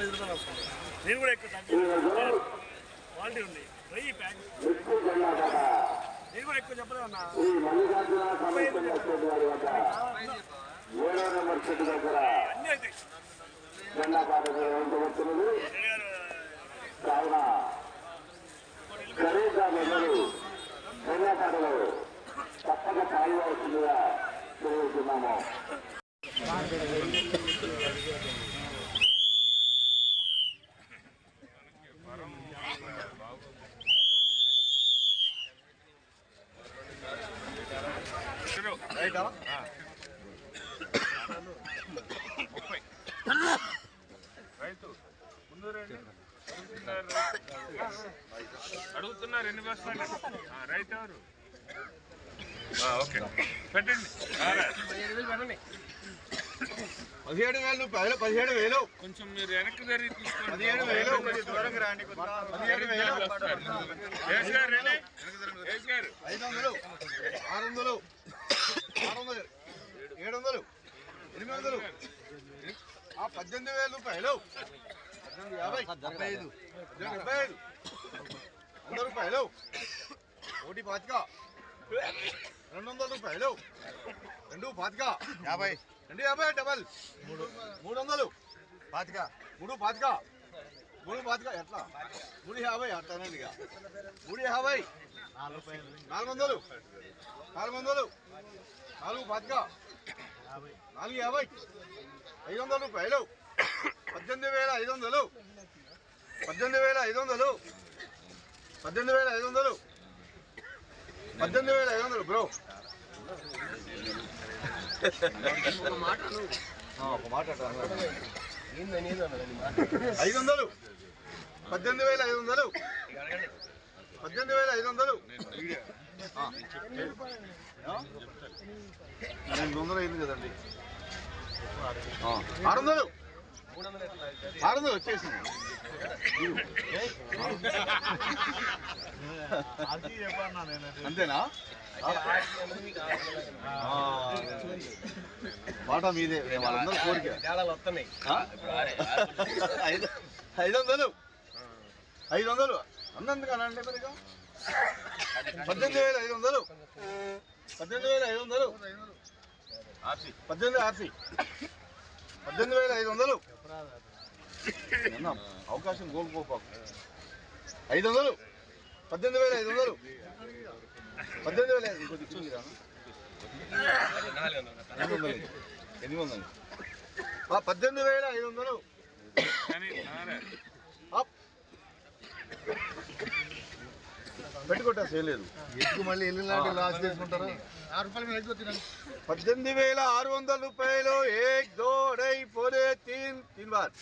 పది రూపాయలు వస్తుంది నేను కూడా ఎక్కువ తగ్గింది క్వాలిటీ ఉంది. వెయ్యి ప్యాక్ నేను కూడా ఎక్కువ చెప్పలేదు అన్న. ముప్పై ఐదు ఏడో నెంబర్ చెట్టు దగ్గర అన్నీ అయితే. కావున ఖరీదా మొదలు జెండా తప్పక పాల్గొవలసిందిగా తెలియజేస్తున్నాము రైతు ముందు రండి అడుగుతున్నారు ఎన్ని బస్తాలు రైతు ఎవరు ఓకే పెట్టండి. పదిహేడు వేల. రూపాయలు పదిహేడు వేలు. కొంచెం మీరు వెనక్కి జరిగి తీసుకోండి పదిహేడు వేలు. కొంచెం దూరంగా రాండి పదిహేడు వేలు. యేసు గారు రండి. యేసు గారు. ఐదు వందలు. ఆరు వందలు ఆరు వందలు ఏడు వందలు ఎనిమిది వందలు. ఆ పద్దెనిమిది వేల రూపాయలు. పద్దెనిమిది యాభై డెబ్బై ఐదు. డెబ్బై ఐదు. వంద రూపాయలు. ఒకటి పాతిక. రెండు వందల రూపాయలు. రెండు పాతిక. యాభై. రెండు యాభై డబల్. మూడు మూడు వందలు పాతిక. మూడు పాతిక. మూడు పాతిక ఎట్లా? మూడు యాభై అట్టానండి ఇక. మూడు యాభై. నాలుగు వందలు. నాలుగు వందలు. నాలుగు పాతిక. నాలుగు యాభై. ఐదు వందల రూపాయలు. పద్దెనిమిది వేల ఐదు వందలు. పద్దెనిమిది వేల ఐదు వందలు. పద్దెనిమిది వేల ఐదు వందలు. పద్దెనిమిది వేల ఐదు వందలు బ్రో. ఆ, ఒక మాట ఐదు వందలు. పద్దెనిమిది వేల ఐదు వందలు. పద్దెనిమిది వేల ఐదు వందలు? ఎనిమిది వందలు అయింది కదండి. ఆరు వందలు ఆరు వందలు వచ్చేసింది. అంతేనా. మాట మీదే. వాళ్ళందరూ కోరిక? ఐదు వందలు ఐదు వందలు అన్నందుకు అనండి మరి. పద్దెనిమిది వేల ఐదు వందలు పద్దెనిమిది వేల ఐదు వందలు. పద్దెనిమిది ఆర్సీ. పద్దెనిమిది వేల ఐదు వందలు. అవకాశం కోల్పోపాకు ఐదు వందలు. పద్దెనిమిది వేల ఐదు వందలు. పద్దెనిమిది వేల ఐదు కొద్ది చూసి. ఎనిమిది వందలు. పద్దెనిమిది వేల ఐదు వందలు. పెట్టుకుంటా చేయలేదు. ఎక్కువ మళ్ళీ లాస్ చేసుకుంటారా? పద్దెనిమిది వేల ఆరు వందల రూపాయలు ఏక్ దో డై పోరే తీన్ తీన్ బార్